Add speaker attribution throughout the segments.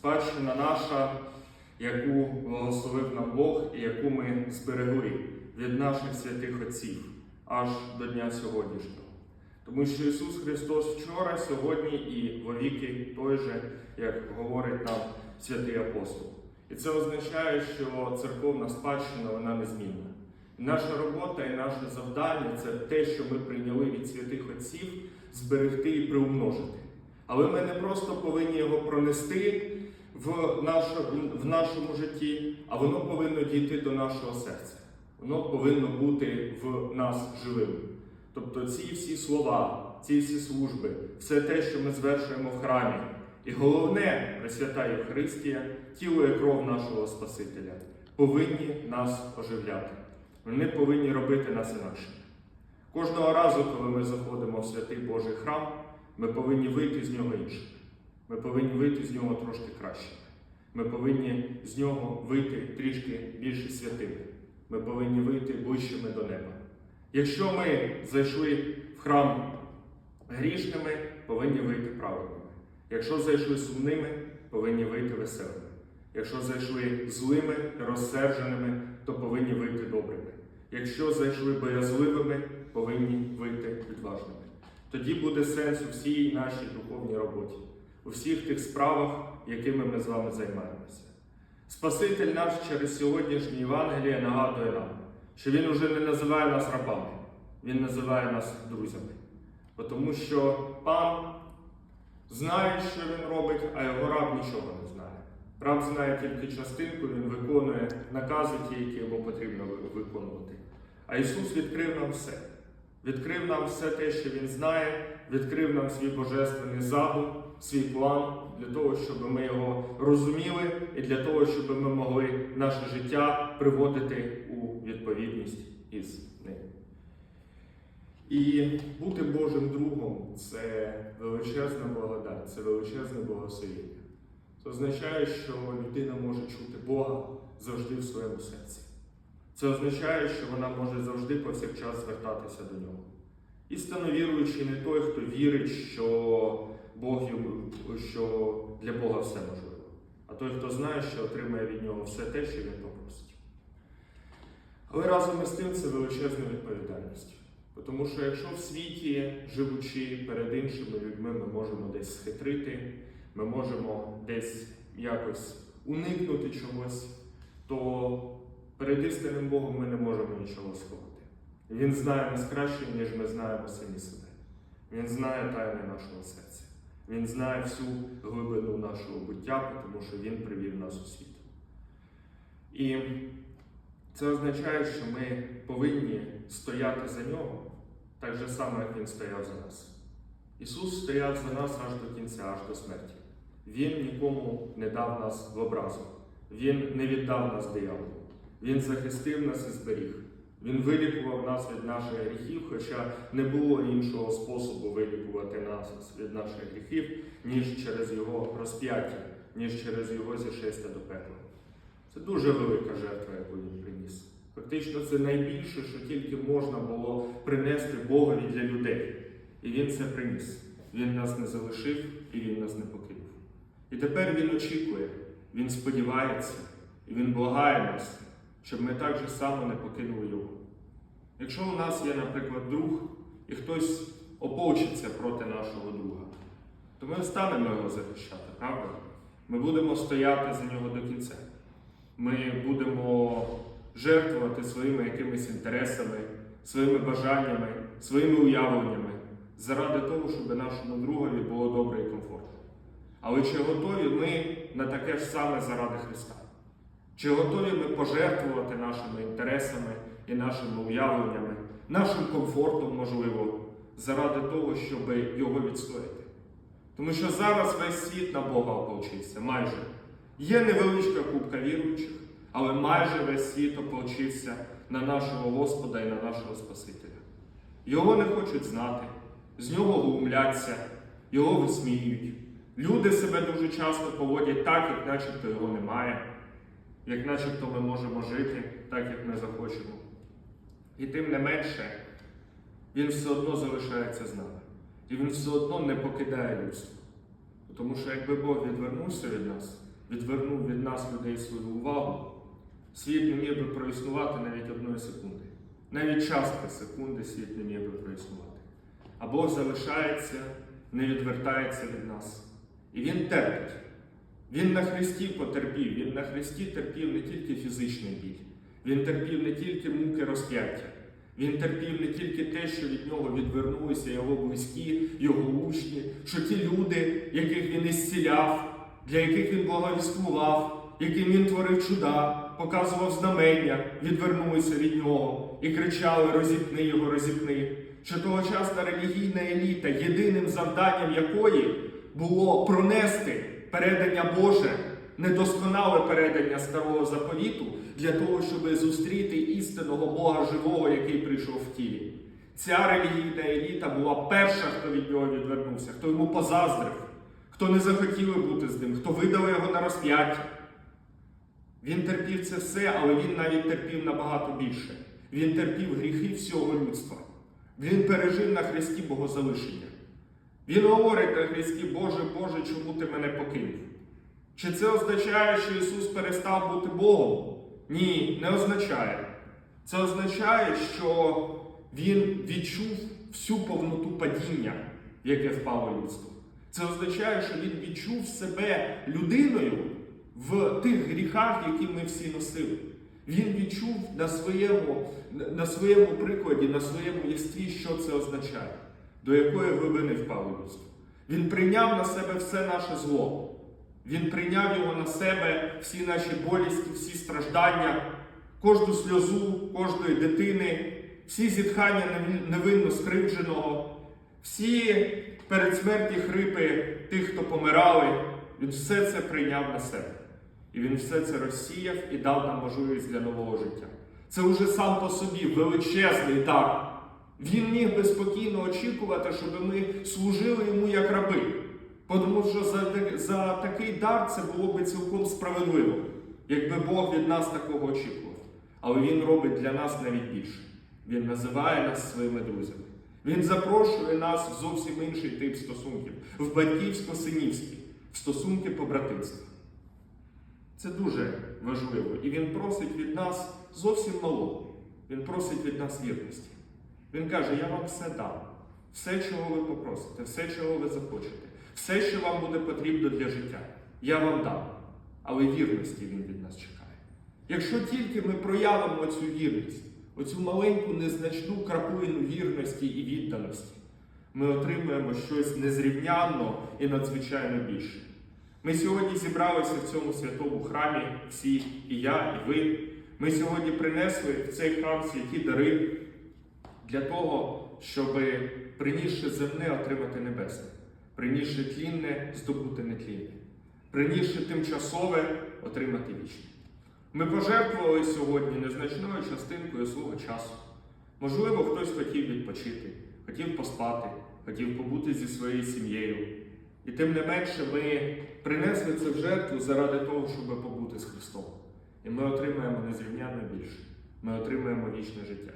Speaker 1: спадщина наша, яку благословив нам Бог і яку ми зберегли від наших святих отців аж до дня сьогоднішнього. Тому що Ісус Христос вчора, сьогодні і вовіки той же, як говорить нам святий апостол. І це означає, що церковна спадщина вона незмінна. Наша робота і наше завдання це те, що ми прийняли від святих отців, зберегти і приумножити. Але ми не просто повинні його пронести в, нашу, в нашому житті, а воно повинно дійти до нашого серця. Воно повинно бути в нас живим. Тобто ці всі слова, ці всі служби, все те, що ми звершуємо в храмі. І головне, Пресвята Євхаристія, тіло і кров нашого Спасителя, повинні нас оживляти. Вони повинні робити нас інакшими. Кожного разу, коли ми заходимо в святий Божий храм, ми повинні вийти з нього іншими. Ми повинні вийти з нього трошки краще. Ми повинні з нього вийти трішки більше святими. Ми повинні вийти ближчими до неба. Якщо ми зайшли в храм грішними, повинні вийти праведними. Якщо зайшли сумними, повинні вийти веселими. Якщо зайшли злими, розсерженими, то повинні вийти добрими. Якщо зайшли боязливими, повинні вийти відважними. Тоді буде сенс у всій нашій духовній роботі, у всіх тих справах, якими ми з вами займаємося. Спаситель наш через сьогоднішнє Євангеліє нагадує нам, що Він уже не називає нас рабами, Він називає нас друзями. Тому що пан знає, що він робить, а його раб нічого не знає. Раб знає тільки частинку, він виконує накази ті, які йому потрібно виконувати. А Ісус відкрив нам все. Відкрив нам все те, що Він знає, відкрив нам свій божественний задум, свій план для того, щоб ми його розуміли, і для того, щоб ми могли наше життя приводити у відповідність із ним. І бути Божим другом це величезна благодать, це величезне благословення. Це означає, що людина може чути Бога завжди в своєму серці. Це означає, що вона може завжди повсякчас звертатися до нього. Істинно віруючий не той, хто вірить, що Бог що для Бога все можливо, а той, хто знає, що отримає від нього все те, що він попросить. Але разом із тим це величезна відповідальність. Тому що якщо в світі, живучи перед іншими людьми, ми можемо десь схитрити, ми можемо десь якось уникнути чогось, то перед істинним Богом ми не можемо нічого сховати. Він знає нас краще, ніж ми знаємо самі себе. Він знає тайни нашого серця. Він знає всю глибину нашого буття, тому що Він привів нас у світ. І це означає, що ми повинні стояти за нього так же само, як Він стояв за нас. Ісус стояв за нас аж до кінця, аж до смерті. Він нікому не дав нас в образу. Він не віддав нас дияволу. Він захистив нас і зберіг. Він вилікував нас від наших гріхів, хоча не було іншого способу вилікувати нас від наших гріхів, ніж через Його розп'яття, ніж через Його зішестя до пекла. Це дуже велика жертва, яку він приніс. Фактично, це найбільше, що тільки можна було принести Богові для людей. І він це приніс. Він нас не залишив і він нас не покинув. І тепер він очікує, він сподівається, і він благає нас, щоб ми так же само не покинули його. Якщо у нас є, наприклад, друг, і хтось ополчиться проти нашого друга, то ми станемо його захищати, правда? Ми будемо стояти за нього до кінця. Ми будемо жертвувати своїми якимись інтересами, своїми бажаннями, своїми уявленнями заради того, щоб нашому другові було добре і комфортно. Але чи готові ми на таке ж саме заради Христа? Чи готові ми пожертвувати нашими інтересами і нашими уявленнями, нашим комфортом, можливо, заради того, щоб його відстояти? Тому що зараз весь світ на Бога ополчився, майже. Є невеличка купка віруючих, але майже весь світ ополчився на нашого Господа і на нашого Спасителя. Його не хочуть знати, з нього глумляться, його висміюють. Люди себе дуже часто поводять так, як начебто його немає, як начебто ми можемо жити так, як ми захочемо. І тим не менше, він все одно залишається з нами. І він все одно не покидає людство. Тому що якби Бог відвернувся від нас, відвернув від нас людей свою увагу, світ не міг би проіснувати навіть одної секунди. Навіть частки секунди світ не міг би проіснувати. А Бог залишається, не відвертається від нас. І Він терпить. Він на Христі потерпів, Він на Христі терпів не тільки фізичний біль, Він терпів не тільки муки розп'яття, Він терпів не тільки те, що від нього відвернулися його близькі, його учні, що ті люди, яких він ісціляв, для яких він благовіствував, яким він творив чуда, показував знамення, відвернулися від нього і кричали Розіпни його, розіпни. Що тогочасна релігійна еліта, єдиним завданням якої було пронести передання Боже, недосконале передання старого заповіту для того, щоб зустріти істинного Бога живого, який прийшов в тілі. Ця релігійна еліта була перша, хто від нього відвернувся, хто йому позаздрив, хто не захотіли бути з ним, хто видав його на розп'яття. Він терпів це все, але він навіть терпів набагато більше. Він терпів гріхи всього людства. Він пережив на Христі Богозалишення. Він говорить на Христі, Боже, Боже, чому ти мене покинув? Чи це означає, що Ісус перестав бути Богом? Ні, не означає. Це означає, що Він відчув всю повноту падіння, яке впало людство. Це означає, що Він відчув себе людиною в тих гріхах, які ми всі носили. Він відчув на своєму, на своєму прикладі, на своєму єстві, що це означає, до якої глибини впало людство. Він прийняв на себе все наше зло. Він прийняв його на себе всі наші болісті, всі страждання, кожну сльозу кожної дитини, всі зітхання невинно скривдженого, всі передсмертні хрипи тих, хто помирали. Він все це прийняв на себе. І він все це розсіяв і дав нам можливість для нового життя. Це уже сам по собі величезний дар. Він міг би спокійно очікувати, щоб ми служили йому як раби. Тому що за, за такий дар це було би цілком справедливо, якби Бог від нас такого очікував. Але Він робить для нас навіть більше. Він називає нас своїми друзями. Він запрошує нас в зовсім інший тип стосунків, в батьківсько-синівські, в стосунки побратимства. Це дуже важливо. І він просить від нас зовсім малого. Він просить від нас вірності. Він каже: Я вам все дам. Все, чого ви попросите, все, чого ви захочете, все, що вам буде потрібно для життя, я вам дам. Але вірності він від нас чекає. Якщо тільки ми проявимо цю вірність, оцю маленьку незначну краплину вірності і відданості, ми отримаємо щось незрівнянно і надзвичайно більше. Ми сьогодні зібралися в цьому святому храмі, всі, і я, і ви. Ми сьогодні принесли в цей храм святі дари для того, щоб принісши земне отримати небесне, принісши тлінне здобути нетлінне, принісши тимчасове отримати вічне. Ми пожертвували сьогодні незначною частинкою свого часу. Можливо, хтось хотів відпочити, хотів поспати, хотів побути зі своєю сім'єю. І тим не менше ми принесли це в жертву заради того, щоб побути з Христом. І ми отримаємо незрівнянно більше. Ми отримаємо вічне життя.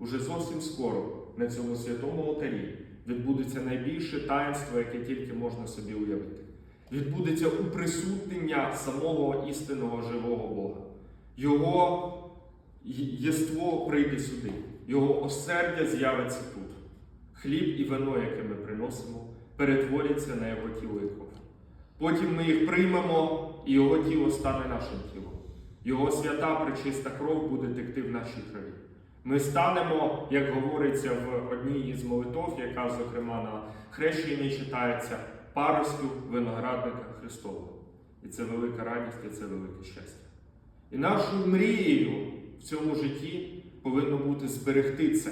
Speaker 1: Уже зовсім скоро на цьому святому алтарі відбудеться найбільше таїнство, яке тільки можна собі уявити. Відбудеться уприсутнення самого істинного живого Бога. Його єство прийде сюди, його осердя з'явиться тут. Хліб і вино, яке ми приносимо, перетворяться на його тіло і кров. Потім ми їх приймемо, і його тіло стане нашим тілом. Його свята пречиста кров буде текти в нашій крові. Ми станемо, як говориться в одній із молитов, яка, зокрема, на хрещенні читається, паростю виноградника Христового. І це велика радість, і це велике щастя. І нашою мрією в цьому житті повинно бути зберегти це,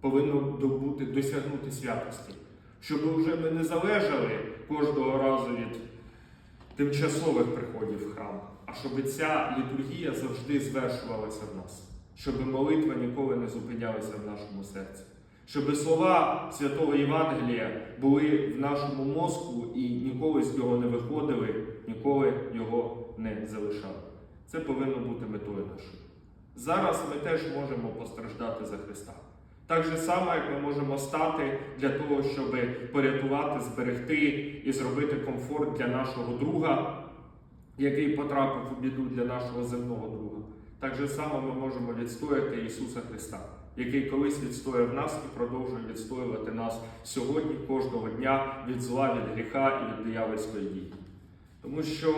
Speaker 1: повинно бути досягнути святості, щоб вже ми не залежали кожного разу від тимчасових приходів в храм, а щоб ця літургія завжди звершувалася в нас, щоб молитва ніколи не зупинялася в нашому серці, щоб слова святого Євангелія були в нашому мозку і ніколи з нього не виходили, ніколи його не залишали. Це повинно бути метою нашою. Зараз ми теж можемо постраждати за Христа. Так же само, як ми можемо стати для того, щоб порятувати, зберегти і зробити комфорт для нашого друга, який потрапив у біду для нашого земного друга, так же само ми можемо відстояти Ісуса Христа, який колись відстояв нас і продовжує відстоювати нас сьогодні, кожного дня від зла, від гріха і від диявольської дії. Тому що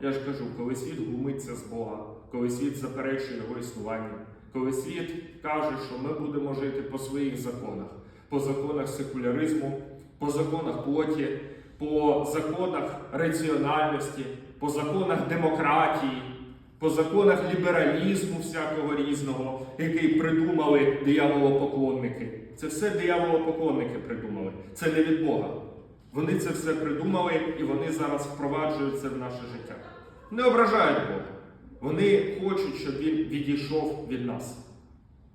Speaker 1: я ж кажу, коли світ глумиться з Бога, коли світ заперечує його існування, коли світ каже, що ми будемо жити по своїх законах, по законах секуляризму, по законах плоті, по законах раціональності, по законах демократії, по законах лібералізму всякого різного, який придумали дияволопоклонники. Це все дияволопоклонники придумали. Це не від Бога. Вони це все придумали і вони зараз впроваджують це в наше життя. Не ображають Бога. Вони хочуть, щоб він відійшов від нас.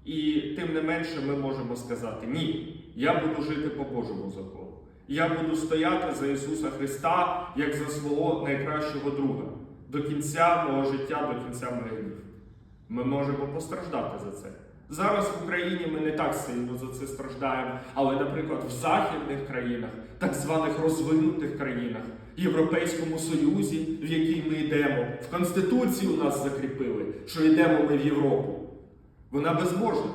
Speaker 1: І тим не менше ми можемо сказати: ні, я буду жити по Божому закону. Я буду стояти за Ісуса Христа як за свого найкращого друга до кінця мого життя, до кінця моїх днів. Ми можемо постраждати за це. Зараз в Україні ми не так сильно за це страждаємо, але, наприклад, в західних країнах, так званих розвинутих країнах, Європейському Союзі, в який ми йдемо, в Конституції нас закріпили, що йдемо ми в Європу. Вона безбожна.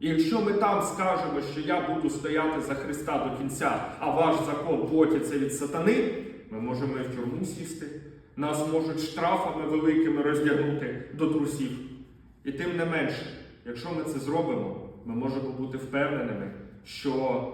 Speaker 1: І якщо ми там скажемо, що я буду стояти за Христа до кінця, а ваш закон платиться від сатани, ми можемо і в тюрму сісти. Нас можуть штрафами великими роздягнути до трусів. І тим не менше, якщо ми це зробимо, ми можемо бути впевненими, що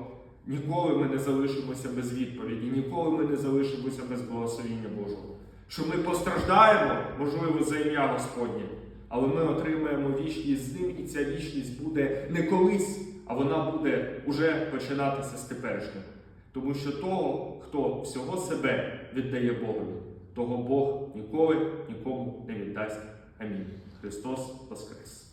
Speaker 1: ніколи ми не залишимося без відповіді, ніколи ми не залишимося без благословіння Божого. Що ми постраждаємо, можливо, за ім'я Господнє, але ми отримаємо вічність з ним, і ця вічність буде не колись, а вона буде уже починатися з теперішнього. Тому що того, хто всього себе віддає Богові, того Бог ніколи нікому не віддасть. Амінь. Христос Воскрес!